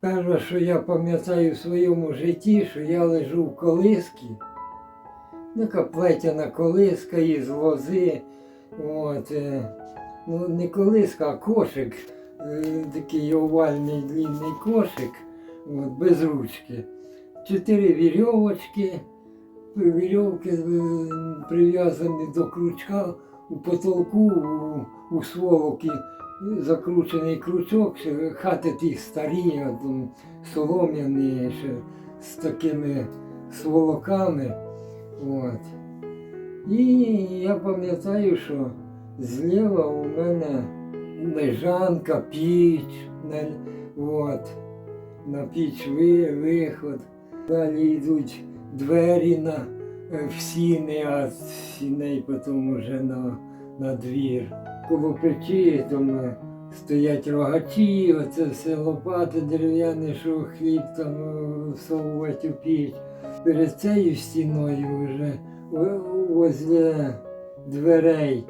Перше, що я пам'ятаю в своєму житті, що я лежу в колискі. Така плетяна колиска із лози. От, е, ну, не колиска, а кошик. Е, такий овальний длинний кошик, от, без ручки. Чотири вірьовочки, вірьовки е, прив'язані до крючка у потолку, у, у сволоки закручений крючок, хати ті старі, солом'яні, ще з такими сволоками. От. І я пам'ятаю, що зліва у мене лежанка, піч, от, на піч виход. Далі йдуть двері на, е, в сіни, а сіней потім вже на, на двір. Коло печі там е, стоять рогачі, оце все лопати дерев'яні, що хліб там е, всовувати у піч. Перед цією стіною вже возле дверей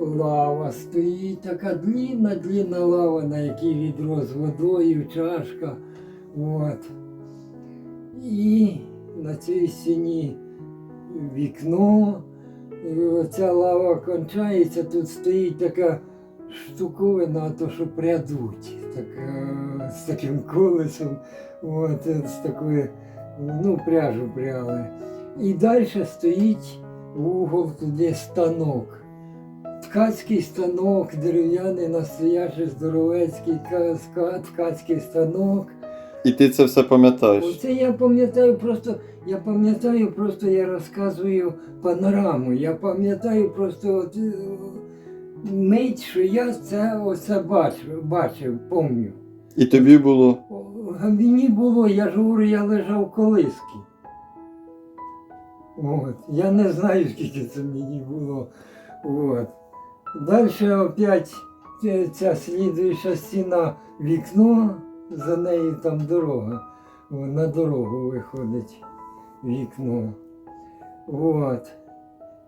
лава стоїть, така длінна, длінна лава, на якій відро з водою, чашка. От. І на цій стіні вікно. І оця лава кончається, тут стоїть така штуковина, то що прядуть, така, з таким колесом, от, з такою, ну, пряжу пряли. І далі стоїть в угол туди станок. Ткацький станок, дерев'яний, настоящий, здоровецький ткацький станок. І ти це все пам'ятаєш. Оце я пам'ятаю просто, я пам'ятаю, просто я розказую панораму. Я пам'ятаю просто от, е, мить, що я це оце бачив, бачив, помню. І тобі було. А мені було, я ж говорю, я лежав в колиски. От. Я не знаю, скільки це мені було. От. Далі опять ця- ця слідуюча стіна вікно, за нею там дорога. На дорогу виходить вікно. От.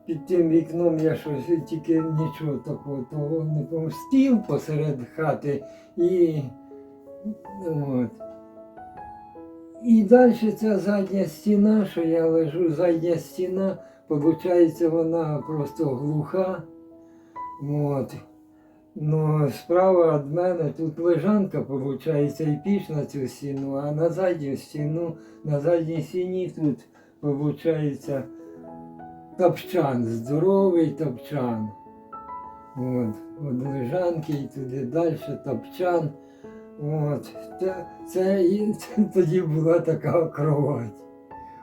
Під тим вікном я щось тільки нічого такого того не пам'ятаю. Стіл посеред хати і От. І далі ця задня стіна, що я лежу, задня стіна, виходить, вона просто глуха. От. Ну, справа від мене тут лежанка, виходить, і піч на цю стіну, а на задню стіну, на задній стіні тут, виходить, топчан, здоровий топчан. От, от лежанки і туди далі топчан. От, це, це, це тоді була така кровать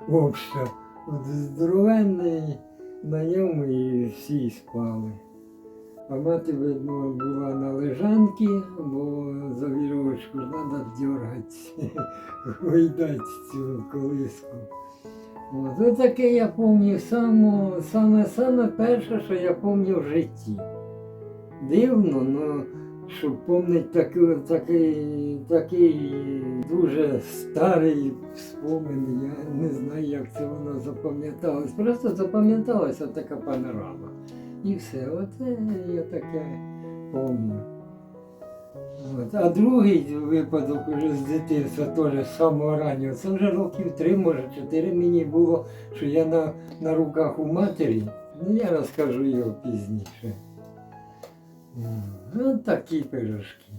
обща. От здоровенний на ньому і всі спали. А мати, видно, була на лежанці, бо за вірочку треба дергати, вийдати цю колиску. От таке я пам'ятаю саме, саме, саме перше, що я пам'ятаю в житті. Дивно, ну щоб помнить такий, такий, такий дуже старий спомин. Я не знаю, як це воно запам'яталось. Просто запам'яталася така панорама. І все. Оце я таке помню. От. А другий випадок вже з дитинства теж з самого раннього. Це вже років три, може чотири мені було, що я на, на руках у матері. Ну я розкажу його пізніше. Ось Ну, такі пирожки.